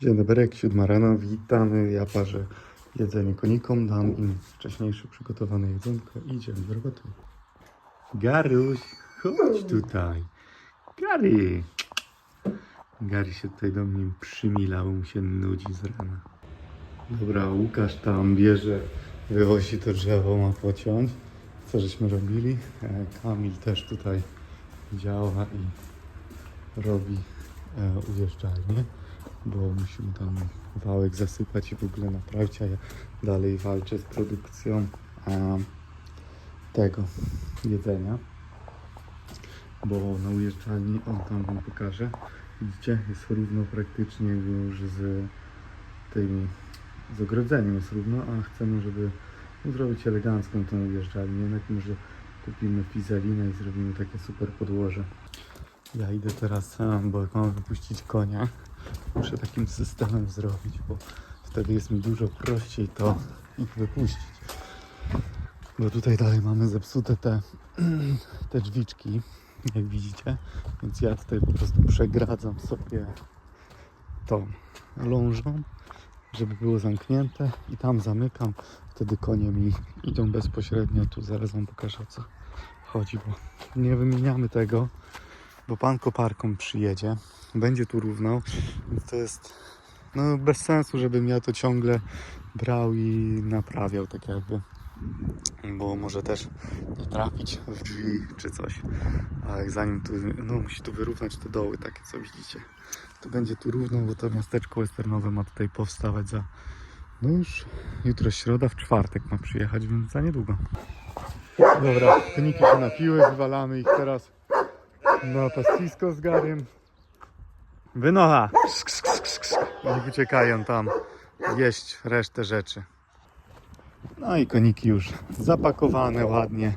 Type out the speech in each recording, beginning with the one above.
Dzień dobry, siódma rano, witamy. Ja parzę jedzenie konikom, dam im wcześniejsze przygotowane jedzonko i idziemy do roboty. Garuś, chodź tutaj. Gary. Gary się tutaj do mnie przymila, bo mu się nudzi z rana. Dobra, Łukasz tam bierze, wywozi to drzewo, ma pociąć. Co żeśmy robili? E, Kamil też tutaj działa i robi e, bo musimy tam wałek zasypać i w ogóle naprawić, a ja dalej walczę z produkcją tego jedzenia, bo na ujeżdżalni, on tam wam pokaże, widzicie, jest równo praktycznie już z tymi, z ogrodzeniem jest równo, a chcemy, żeby zrobić elegancką tą ujeżdżalnię, jednak może kupimy fizelinę i zrobimy takie super podłoże. Ja idę teraz, bo jak mam wypuścić konia, muszę takim systemem zrobić, bo wtedy jest mi dużo prościej to ich wypuścić. Bo tutaj dalej mamy zepsute te, te drzwiczki, jak widzicie, więc ja tutaj po prostu przegradzam sobie tą lążą, żeby było zamknięte. I tam zamykam, wtedy konie mi idą bezpośrednio, tu zaraz wam pokażę o co chodzi, bo nie wymieniamy tego, bo pan koparką przyjedzie, będzie tu równał, więc to jest no, bez sensu, żebym ja to ciągle brał i naprawiał tak jakby, bo może też nie trafić w drzwi czy coś, a jak zanim tu, no musi tu wyrównać te doły takie co widzicie, to będzie tu równo, bo to miasteczko westernowe ma tutaj powstawać za, no już jutro środa, w czwartek ma przyjechać, więc za niedługo. Dobra, koniki się napiły, wywalamy ich teraz na pastwisko z Garym. Wynocha! Niech uciekają tam jeść resztę rzeczy. No i koniki już zapakowane ładnie.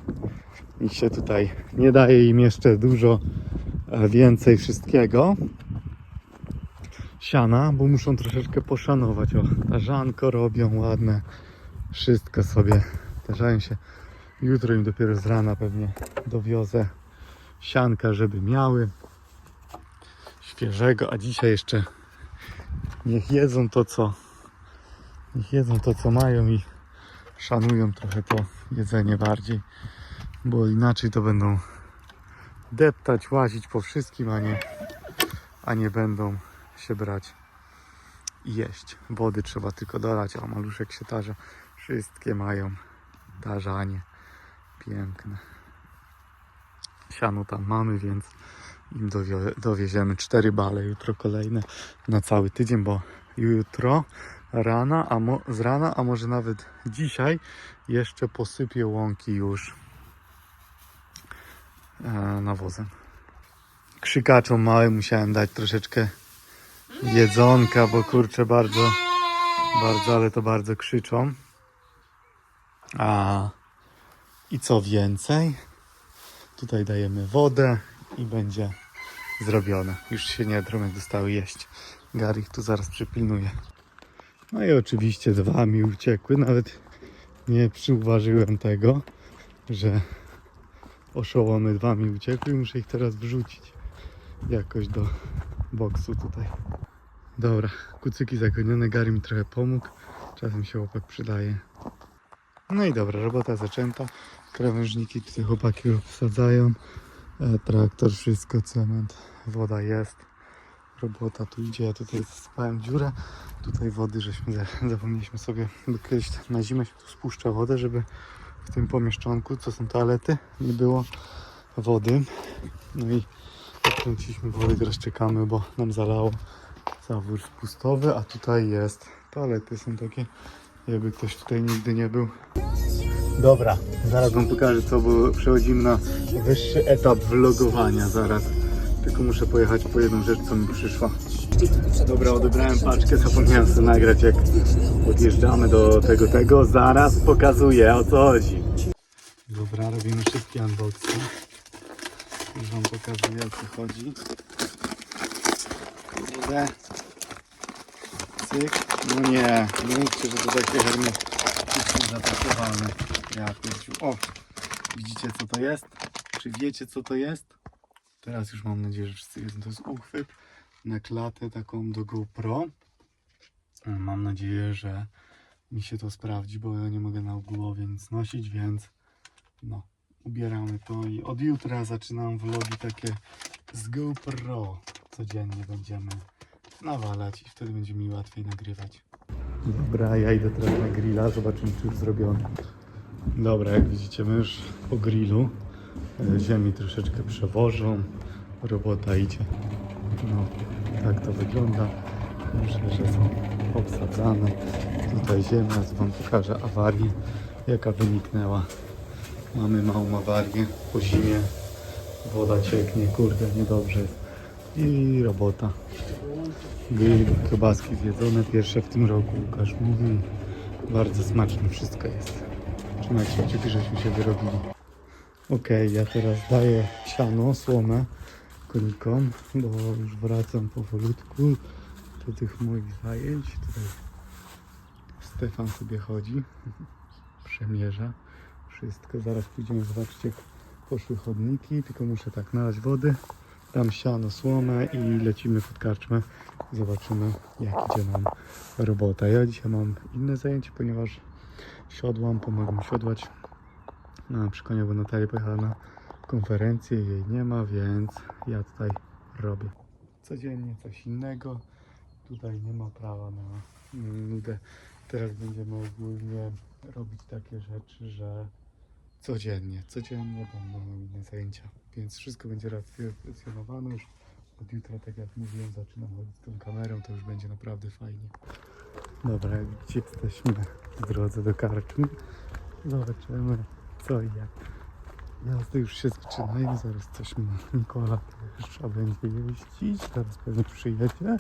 Ich się tutaj nie daje im jeszcze dużo e, więcej wszystkiego. Siana, bo muszą troszeczkę poszanować. O, tarzanko robią ładne. Wszystko sobie tarzają się. Jutro im dopiero z rana pewnie dowiozę sianka, żeby miały świeżego, a dzisiaj jeszcze niech jedzą to, co niech jedzą to, co mają i szanują trochę to jedzenie bardziej, bo inaczej to będą deptać, łazić po wszystkim, a nie, a nie będą się brać i jeść. Wody trzeba tylko dolać, a maluszek się tarza. Wszystkie mają tarzanie. Piękne. Siano tam mamy, więc im dowie- dowieziemy cztery bale, jutro kolejne na cały tydzień, bo jutro rana, a mo- z rana, a może nawet dzisiaj jeszcze posypię łąki już e, nawozem. Krzykaczom małym musiałem dać troszeczkę jedzonka, bo kurczę bardzo, bardzo, ale to bardzo krzyczą. A i co więcej, tutaj dajemy wodę i będzie zrobione. Już się nie jak dostały jeść. Gary tu zaraz przypilnuje. No i oczywiście dwa mi uciekły. Nawet nie przyuważyłem tego, że oszołomy dwa mi uciekły. Muszę ich teraz wrzucić jakoś do boksu tutaj. Dobra, kucyki zagonione. Gary mi trochę pomógł. Czasem się chłopak przydaje. No i dobra, robota zaczęta. Krawężniki tutaj chłopaki obsadzają. E, traktor, wszystko, cement, woda jest. Robota tu idzie, ja tutaj zasypałem dziurę. Tutaj wody, żeśmy za- zapomnieliśmy sobie, bo kiedyś na zimę się tu spuszcza wodę, żeby w tym pomieszczonku, co są toalety, nie było wody. No i odkręciliśmy wodę, teraz czekamy, bo nam zalało zawór spustowy, a tutaj jest, toalety są takie, jakby ktoś tutaj nigdy nie był. Dobra, zaraz wam pokażę co, bo przechodzimy na wyższy etap vlogowania zaraz. Tylko muszę pojechać po jedną rzecz, co mi przyszła. Dobra, odebrałem paczkę, zapomniałem sobie nagrać jak podjeżdżamy do tego, tego. Zaraz pokazuję o co chodzi. Dobra, robimy szybki unboxing. Już wam pokazuję o co chodzi. Kurde. No nie, nie mówcie, że to takie hermetycznie zapakowane. Ja pierdziu. O, widzicie co to jest? Czy wiecie co to jest? Teraz już mam nadzieję, że wszyscy wiedzą. To jest uchwyt na klatę taką do GoPro. Mam nadzieję, że mi się to sprawdzi, bo ja nie mogę na głowie nic nosić, więc no, ubieramy to i od jutra zaczynam vlogi takie z GoPro. Codziennie będziemy nawalać i wtedy będzie mi łatwiej nagrywać. Dobra, ja idę teraz na grilla, zobaczymy czy już zrobiony. Dobra, jak widzicie, my już po grillu e, ziemi troszeczkę przewożą, robota idzie. No, tak to wygląda. Myślę, że są obsadzane. Tutaj ziemia, wam pokażę awarię, jaka wyniknęła. Mamy małą awarię po zimie. Woda cieknie, kurde, niedobrze jest. I robota. Grill, kiełbaski zjedzone, pierwsze w tym roku, Łukasz mówi. Bardzo smaczne wszystko jest. Trzymajcie kciuki, żeśmy się wyrobili. Okej, ja teraz daję siano, słomę konikom, bo już wracam powolutku do tych moich zajęć. Tutaj Stefan sobie chodzi, przemierza wszystko. Zaraz pójdziemy zobaczyć jak poszły chodniki, tylko muszę tak nalać wody, dam siano, słomę i lecimy pod karczmę. Zobaczymy jak idzie nam robota. Ja dzisiaj mam inne zajęcie, ponieważ siodłam, pomogę mi siodłać na przy koniu, bo Natalia pojechała na konferencję, jej nie ma, więc ja tutaj robię codziennie coś innego. Tutaj nie ma prawa na nudę. Teraz będziemy ogólnie robić takie rzeczy, że codziennie, codziennie będą inne zajęcia, więc wszystko będzie relacjonowane już od jutra, tak jak mówiłem, zaczynam chodzić z tą kamerą, to już będzie naprawdę fajnie. Dobra, jak jesteśmy w drodze do karczmy. Zobaczymy co i jak. Jazdy już się zaczynają, zaraz coś ma Nikola, trzeba będzie jeździć, teraz pewnie przyjedzie.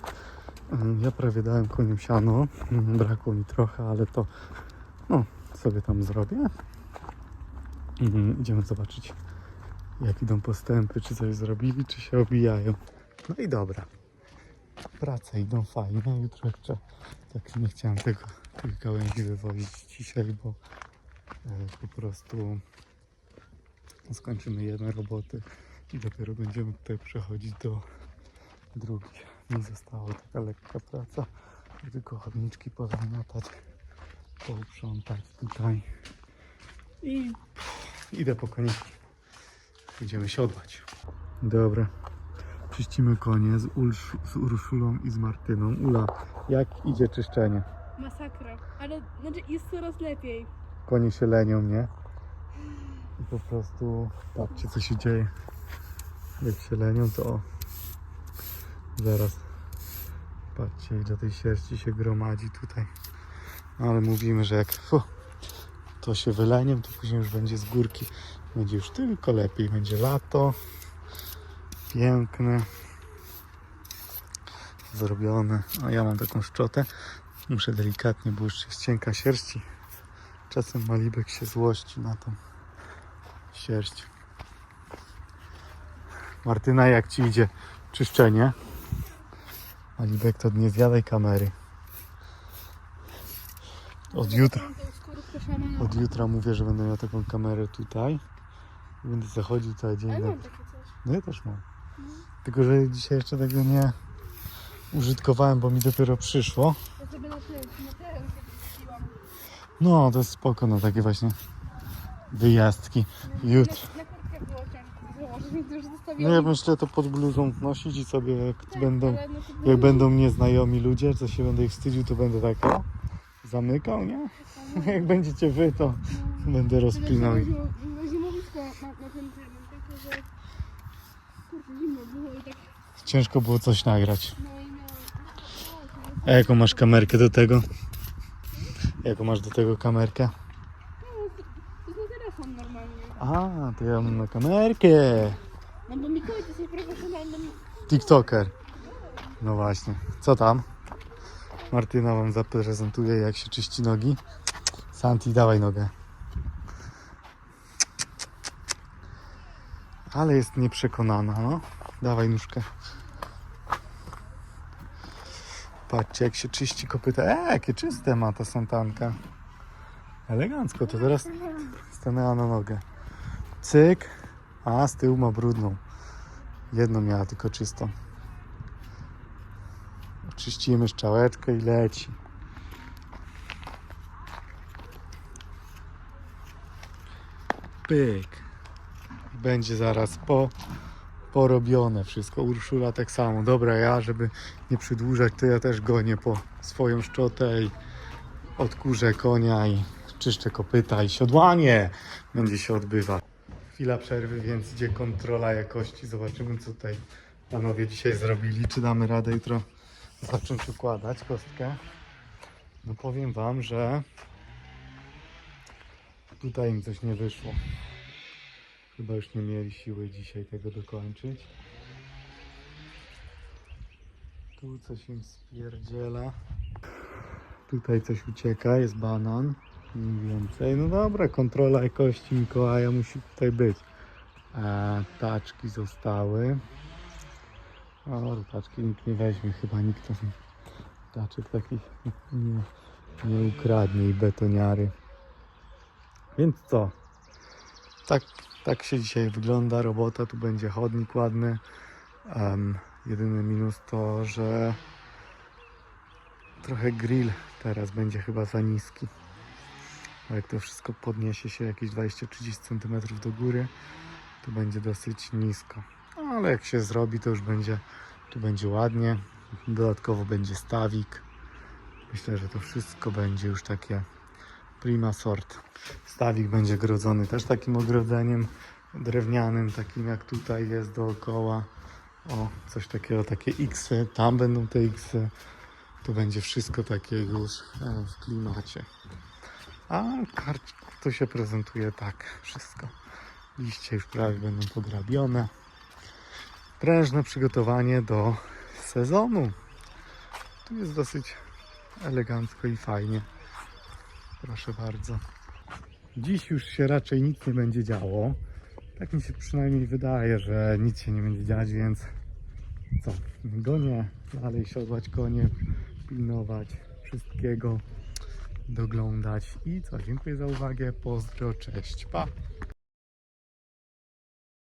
Mm, Ja prawie dałem koniom siano, Mm, brakło mi trochę, ale to no, sobie tam zrobię. Mhm, Idziemy zobaczyć jak idą postępy, czy coś zrobili, czy się obijają. No i dobra. Prace idą fajnie, jutro jeszcze tak nie chciałem tego, tych gałęzi wywozić dzisiaj, bo e, po prostu skończymy jedne roboty i dopiero będziemy tutaj przechodzić do drugich. Mi została taka lekka praca, tylko chodniczki pozamiatać, pouprzątać tutaj i idę po koniki. Będziemy siodłać. Dobra, czyścimy konie z, Ulsz, z Urszulą i z Martyną. Ula, jak idzie czyszczenie? Masakra. Ale znaczy jest coraz lepiej. Konie się lenią, nie? I po prostu patrzcie co się dzieje. Jak się lenią to o, zaraz patrzcie ile tej sierści się gromadzi tutaj. Ale mówimy, że jak fu, to się wylenią, to później już będzie z górki. Będzie już tylko lepiej. Będzie lato. Piękne. Zrobione. A ja mam taką szczotę. Muszę delikatnie, bo już jest cienka sierści. Czasem Malibek się złości na tą sierść. Martyna, jak ci idzie czyszczenie? Malibek, to nie zjadaj kamery. Od jutra, od jutra mówię, że będę miał taką kamerę tutaj. I Będę zachodził cały dzień. Na- mam takie coś. No ja też mam. Tylko, że dzisiaj jeszcze tego nie użytkowałem, bo mi dopiero przyszło. Ja sobie na na. No, to jest spoko na takie właśnie wyjazdki. Jutro. Więc już No ja myślę to pod bluzą nosić i sobie jak Tak, będą, no jak będą nieznajomi ludzie, co się będę ich wstydził, to będę tak zamykał, nie? Jak będziecie wy, to będę rozpinał. ich. Zimo- Zimowisko na, na ten ten, tylko że kurczę zimno było i tak Ciężko było coś nagrać. no. A jaką masz kamerkę do tego? Jaką masz do tego kamerkę? Na telefon normalnie. A, to ja mam na kamerkę. No bo Mikołaj to jest profesjonalnym TikToker. No właśnie. Co tam? Martyna wam zaprezentuje jak się czyści nogi. Santi, dawaj nogę. Ale jest nieprzekonana, no. Dawaj nóżkę. Patrzcie jak się czyści kopyta. E, jakie czyste ma ta santanka. Elegancko, to teraz stanęła na nogę. Cyk. A, z tyłu ma brudną. Jedną miała tylko czystą czyścimy szczałeczkę i leci. Pyk. Będzie zaraz po, porobione wszystko. Urszula tak samo. Dobra, ja żeby nie przedłużać, to ja też gonię po swoją szczotę i odkurzę konia i czyszczę kopyta i siodłanie będzie się odbywać. Chwila przerwy, więc idzie kontrola jakości. Zobaczymy, co tutaj panowie dzisiaj zrobili. Czy damy radę jutro zacząć układać kostkę? No powiem wam, że tutaj im coś nie wyszło. Chyba już nie mieli siły dzisiaj tego dokończyć. Tu coś im spierdziela. Tutaj coś ucieka, jest banan. Mniej więcej. No dobra, kontrola jakości Mikołaja musi tutaj być. E, taczki zostały. O, taczki nikt nie weźmie, chyba nikt tam taczek takich nie, nie ukradnie i betoniary. Więc co? Tak, tak się dzisiaj wygląda robota. Tu będzie chodnik ładny. Em, jedyny minus to, że trochę grill teraz będzie chyba za niski. Bo jak to wszystko podniesie się jakieś 20-30 cm do góry, to będzie dosyć nisko. Ale jak się zrobi, to już będzie, tu będzie ładnie. Dodatkowo będzie stawik. Myślę, że to wszystko będzie już takie prima sort. Stawik będzie grodzony też takim ogrodzeniem drewnianym, takim jak tutaj jest dookoła. O, coś takiego, takie X, -y. tam będą te X. -y. Tu będzie wszystko takie już e, w klimacie. A karcz to się prezentuje tak wszystko. Liście już prawie będą pograbione. Prężne przygotowanie do sezonu. Tu jest dosyć elegancko i fajnie. Proszę bardzo. Dziś już się raczej nic nie będzie działo. Tak mi się przynajmniej wydaje, że nic się nie będzie dziać, więc co? Gonię dalej siodłać konie, pilnować wszystkiego, doglądać i co? Dziękuję za uwagę. Pozdro, cześć, pa!